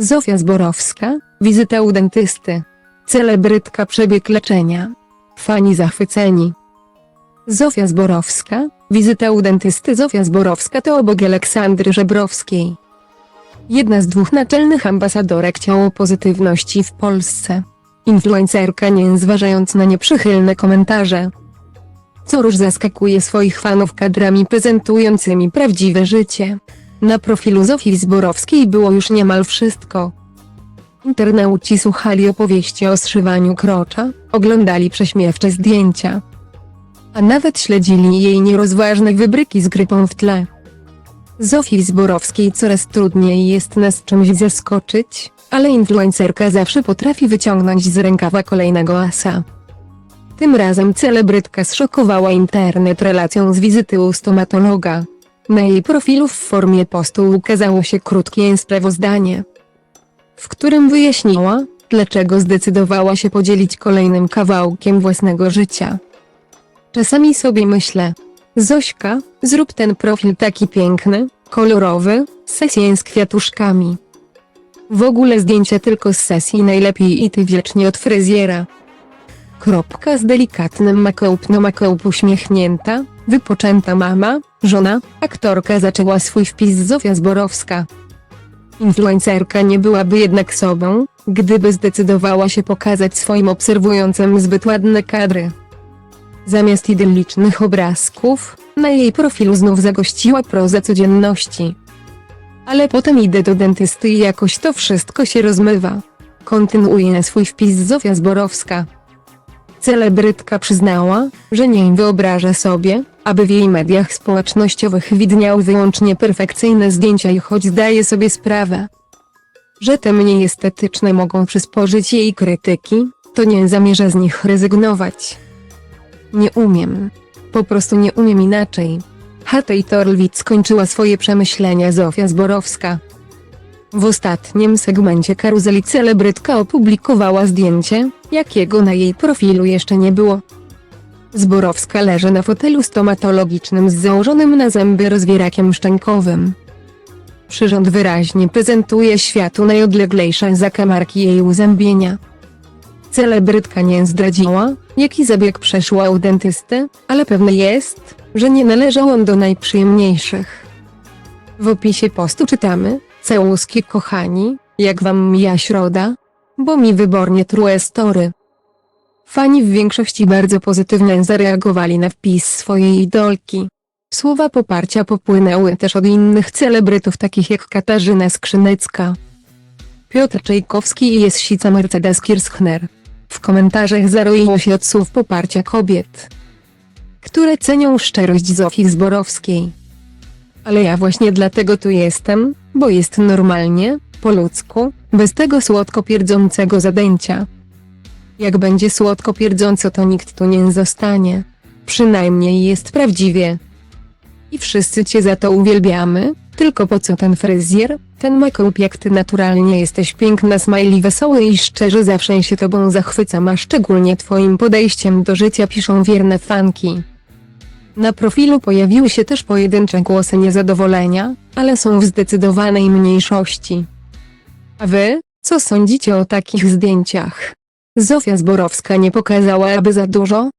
Zofia Zborowska, wizyta u dentysty. Celebrytka przebieg leczenia. Fani zachwyceni. Zofia Zborowska, wizyta u dentysty Zofia Zborowska to obok Aleksandry Żebrowskiej. Jedna z dwóch naczelnych ambasadorek ciało pozytywności w Polsce. Influencerka nie zważając na nieprzychylne komentarze. Co róż zaskakuje swoich fanów kadrami prezentującymi prawdziwe życie. Na profilu Zofii Zborowskiej było już niemal wszystko. Internauci słuchali opowieści o zszywaniu krocza, oglądali prześmiewcze zdjęcia. A nawet śledzili jej nierozważne wybryki z grypą w tle. Zofii Zborowskiej coraz trudniej jest nas czymś zaskoczyć, ale influencerka zawsze potrafi wyciągnąć z rękawa kolejnego asa. Tym razem celebrytka zszokowała internet relacją z wizyty u stomatologa. Na jej profilu w formie postu ukazało się krótkie sprawozdanie, w którym wyjaśniła, dlaczego zdecydowała się podzielić kolejnym kawałkiem własnego życia. Czasami sobie myślę, Zośka, zrób ten profil taki piękny, kolorowy, sesję z kwiatuszkami. W ogóle zdjęcia tylko z sesji najlepiej i ty wiecznie od fryzjera. Kropka z delikatnym makeup no makeup uśmiechnięta, wypoczęta mama, żona, aktorka zaczęła swój wpis Zofia Zborowska. Influencerka nie byłaby jednak sobą, gdyby zdecydowała się pokazać swoim obserwującym zbyt ładne kadry. Zamiast idyllicznych obrazków, na jej profilu znów zagościła proza codzienności. Ale potem idę do dentysty i jakoś to wszystko się rozmywa. Kontynuuje swój wpis Zofia Zborowska. Celebrytka przyznała, że nie wyobraża sobie, aby w jej mediach społecznościowych widniały wyłącznie perfekcyjne zdjęcia i choć zdaje sobie sprawę, że te mniej estetyczne mogą przysporzyć jej krytyki, to nie zamierza z nich rezygnować. Nie umiem. Po prostu nie umiem inaczej. Hatej Torlwit skończyła swoje przemyślenia Zofia Zborowska. W ostatnim segmencie karuzeli celebrytka opublikowała zdjęcie, jakiego na jej profilu jeszcze nie było. Zborowska leży na fotelu stomatologicznym z założonym na zęby rozwierakiem szczękowym. Przyrząd wyraźnie prezentuje światu najodleglejsze zakamarki jej uzębienia. Celebrytka nie zdradziła, jaki zabieg przeszła u dentysty, ale pewne jest, że nie należał on do najprzyjemniejszych. W opisie postu czytamy, całuski kochani, jak wam mija środa? Bo mi wybornie true story. Fani w większości bardzo pozytywnie zareagowali na wpis swojej idolki. Słowa poparcia popłynęły też od innych celebrytów takich jak Katarzyna Skrzynecka, Piotr Czajkowski i Jessica Mercedes Kirschner. W komentarzach zaroiło się od słów poparcia kobiet, które cenią szczerość Zofii Zborowskiej. Ale ja właśnie dlatego tu jestem, bo jest normalnie, po ludzku, bez tego słodko pierdzącego zadęcia. Jak będzie słodko pierdząco to nikt tu nie zostanie. Przynajmniej jest prawdziwie. I wszyscy cię za to uwielbiamy, tylko po co ten fryzjer, ten make-up jak ty naturalnie jesteś piękna smiley wesoły i szczerze zawsze się tobą zachwycam a szczególnie twoim podejściem do życia piszą wierne fanki. Na profilu pojawiły się też pojedyncze głosy niezadowolenia, ale są w zdecydowanej mniejszości. A wy, co sądzicie o takich zdjęciach? Zofia Zborowska nie pokazała aby za dużo,